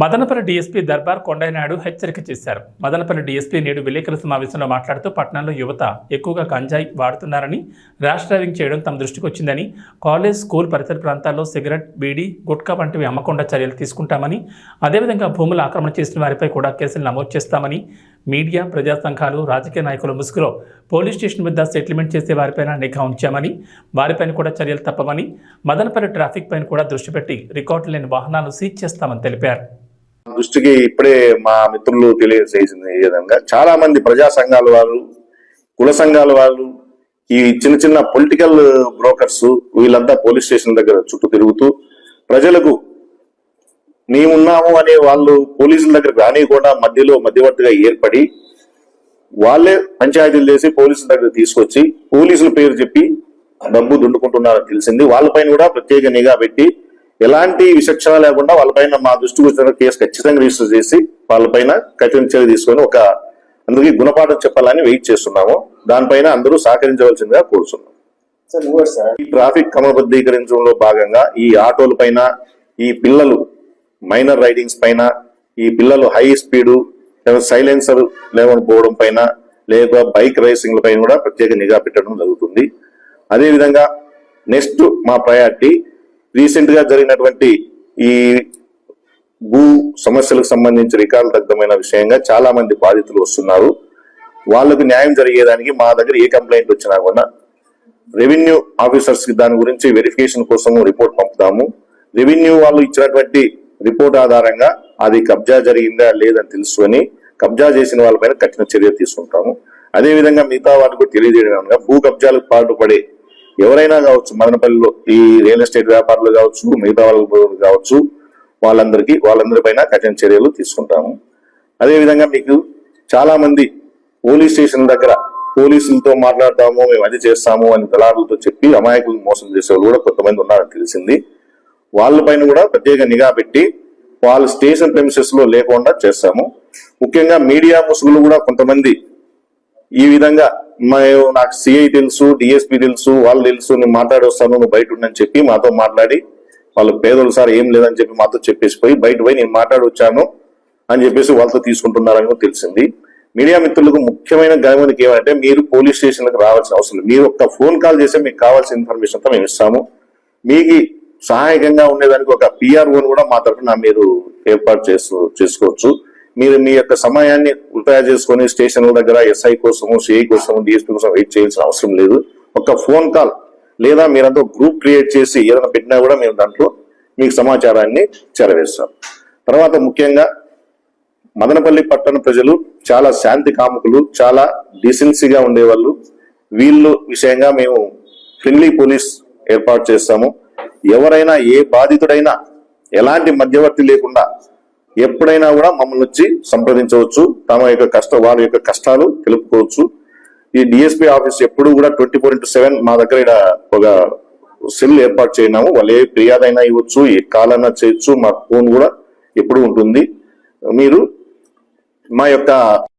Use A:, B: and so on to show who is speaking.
A: Madanapalle DSP Darbar Kondainaidu హెచ్చరిక చేశారు. Madanapalle DSP నేడు విలేకరుల సమావేశంలో మాట్లాడుతూ పట్టణంలో యువత ఎక్కువగా గంజాయి వాడుతున్నారని ర్యాష్ డ్రైవింగ్ చేయడం తమ దృష్టికి వచ్చిందని కాలేజ్ స్కూల్ పరిసర ప్రాంతాల్లో సిగరెట్ బీడి గుట్కా వంటివి అమ్మకుండా చర్యలు తీసుకుంటామని అదేవిధంగా భూములు ఆక్రమణ చేసిన వారిపై కూడా కేసులు నమోదు చేస్తామని మీడియా ప్రజా సంఘాలు రాజకీయ నాయకుల ముసుగులో పోలీస్ స్టేషన్ వద్ద సెటిల్మెంట్ చేసే వారిపైన నిఘా ఉంచామని వారిపైన కూడా చర్యలు తప్పమని మదనపల్లి ట్రాఫిక్ పైన కూడా దృష్టి పెట్టి రికార్డు లేని వాహనాలు సీజ్ చేస్తామని తెలిపారు.
B: దృష్టికి ఇప్పుడే మా మిత్రులు తెలియజేసిన విధంగా. చాలా మంది ప్రజా సంఘాల వాళ్ళు కుల సంఘాల వాళ్ళు ఈ చిన్న చిన్న పొలిటికల్ బ్రోకర్స్ వీళ్ళంతా పోలీస్ స్టేషన్ దగ్గర చుట్టూ తిరుగుతూ ప్రజలకు మేమున్నాము అనే వాళ్ళు పోలీసుల దగ్గర రానియకుండా మధ్యలో మధ్యవర్తిగా ఏర్పడి వాళ్ళే పంచాయతీలు చేసి పోలీసుల దగ్గర తీసుకొచ్చి పోలీసుల పేరు చెప్పి డబ్బు దుండుకుంటున్నారని తెలిసింది. వాళ్ళపైన కూడా ప్రత్యేక నిఘా పెట్టి ఎలాంటి విచక్షణ లేకుండా వాళ్ళపైన మా దృష్టికి వచ్చిన కేసు ఖచ్చితంగా రిజిస్టర్ చేసి వాళ్ళపైన కఠిన చర్య తీసుకొని ఒక అందరికీ గుణపాఠం చెప్పాలని వెయిట్ చేస్తున్నాము. దానిపైన అందరూ సహకరించవలసిందిగా కోరుతున్నాం ఈ ట్రాఫిక్ క్రమబద్ధీకరించడంలో భాగంగా ఈ ఆటోల పైన ఈ పిల్లలు మైనర్ రైడింగ్స్ పైన ఈ పిల్లలు హై స్పీడ్ లేదా సైలెన్సర్ లేకపోవడం పైన లేక బైక్ రేసింగ్ల పైన కూడా ప్రత్యేక నిఘా పెట్టడం జరుగుతుంది. అదే విధంగా నెక్స్ట్ మా ప్రయారిటీ రీసెంట్గా జరిగినటువంటి ఈ భూ సమస్యలకు సంబంధించి రికార్డు దగ్ధమైన విషయంగా చాలా మంది బాధితులు వస్తున్నారు. వాళ్ళకు న్యాయం జరిగేదానికి మా దగ్గర ఏ కంప్లైంట్ వచ్చినా కూడా రెవెన్యూ ఆఫీసర్స్కి దాని గురించి వెరిఫికేషన్ కోసం రిపోర్ట్ పంపుతాము. రెవెన్యూ వాళ్ళు ఇచ్చినటువంటి రిపోర్ట్ ఆధారంగా అది కబ్జా జరిగిందా లేదని తెలుసుకొని కబ్జా చేసిన వాళ్ళపైన కఠిన చర్య తీసుకుంటాము. అదేవిధంగా మిగతా వాటికి తెలియజేయడం భూ కబ్జాలకు పాటుపడే ఎవరైనా కావచ్చు మదనపల్లిలో ఈ రియల్ ఎస్టేట్ వ్యాపారులు కావచ్చు మిగతా వాళ్ళు కావచ్చు వాళ్ళందరికీ వాళ్ళందరిపైన కఠిన చర్యలు తీసుకుంటాము. అదేవిధంగా మీకు చాలా మంది పోలీస్ స్టేషన్ దగ్గర పోలీసులతో మాట్లాడతాము మేము అది చేస్తాము అని దళారులతో చెప్పి అమాయకులను మోసం చేసే వాళ్ళు కూడా కొంతమంది ఉన్నారని తెలిసింది. వాళ్ళపైన కూడా ప్రత్యేక నిఘా పెట్టి వాళ్ళ స్టేషన్ ప్రెమిసెస్లో లేకుండా చేస్తాము. ముఖ్యంగా మీడియా ముసుగులు కూడా కొంతమంది ఈ విధంగా మేము నాకు సిఐ తెలుసు డిఎస్పీ తెలుసు వాళ్ళు తెలుసు నేను మాట్లాడి వస్తాను నువ్వు బయట ఉండని చెప్పి మాతో మాట్లాడి వాళ్ళు పేదలు సార్ ఏం లేదని చెప్పి మాతో చెప్పేసి పోయి బయట పోయి నేను మాట్లాడి వచ్చాను అని చెప్పేసి వాళ్ళతో తీసుకుంటున్నారని తెలిసింది. మీడియా మిత్రులకు ముఖ్యమైన గమనికి ఏమంటే మీరు పోలీస్ స్టేషన్లకు రావాల్సిన అవసరం లేదు. మీరు ఒక్క ఫోన్ కాల్ చేస్తే మీకు కావాల్సిన ఇన్ఫర్మేషన్ అంతా మేము ఇస్తాము. మీకు సహాయకంగా ఉండేదానికి ఒక పిఆర్ఓని కూడా మా తరఫున మీరు ఏర్పాటు చేసు చేసుకోవచ్చు. మీరు మీ యొక్క సమయాన్ని వృధా చేసుకొని స్టేషన్ల దగ్గర ఎస్ఐ కోసము సిఐ కోసము డిఎస్పీ కోసం వెయిట్ చేయాల్సిన అవసరం లేదు. ఒక ఫోన్ కాల్ లేదా మీరంతా గ్రూప్ క్రియేట్ చేసి ఏదైనా పెట్టినా కూడా మేము దాంట్లో మీకు సమాచారాన్ని చేరవేస్తాం. తర్వాత ముఖ్యంగా మదనపల్లి పట్టణ ప్రజలు చాలా శాంతి కాముకులు చాలా డీసెన్సీగా ఉండేవాళ్ళు. వీళ్ళు విషయంగా మేము ఫ్రెండ్లీ పోలీస్ ఏర్పాటు చేస్తాము. ఎవరైనా ఏ బాధితుడైనా ఎలాంటి మధ్యవర్తి లేకుండా ఎప్పుడైనా కూడా మమ్మల్ని వచ్చి సంప్రదించవచ్చు. తమ యొక్క కష్ట వారి యొక్క కష్టాలు తెలుపుకోవచ్చు. ఈ డిఎస్పీ ఆఫీస్ ఎప్పుడు కూడా ట్వంటీ ఫోర్ ఇంటూ సెవెన్ మా దగ్గర ఇక్కడ ఒక సెల్ ఏర్పాటు చేయనాము వాళ్ళు ఏ ఫిర్యాదు అయినా ఇవ్వచ్చు ఏ కాలైనా చేయొచ్చు. మా ఫోన్ కూడా ఎప్పుడు ఉంటుంది. మీరు మా యొక్క